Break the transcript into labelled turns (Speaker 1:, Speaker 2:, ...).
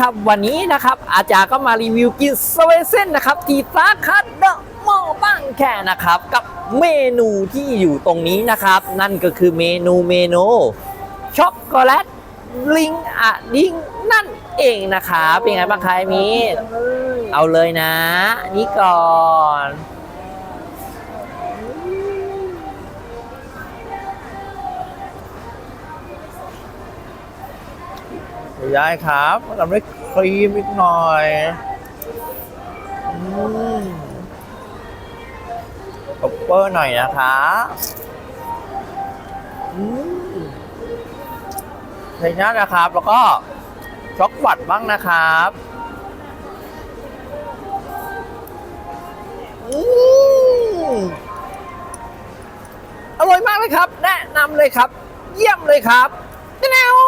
Speaker 1: ครับวันนี้นะครับอาจารย์ก็มารีวิวกินสเวเซนนะครับที่สาขาเดอะมอลล์บางแคนะครับ กับเมนูที่อยู่ตรงนี้นะครับ นั่นก็คือเมนูเมนูช็อกโกแลตลิงอะดิงนั่นเองนะครับเป็นไงบ้างคะมีเอาเลยนะ นี่ก่อน ได้ครับทำด้วยครีมอีกหน่อยอืมตบเปอร์หน่อยนะคะอืมใช่นะนะครับ แล้วก็ช็อกวัดบ้างนะครับอืมอร่อยมากเลยครับ แนะนำเลยครับ เยี่ยมเลยครับแนว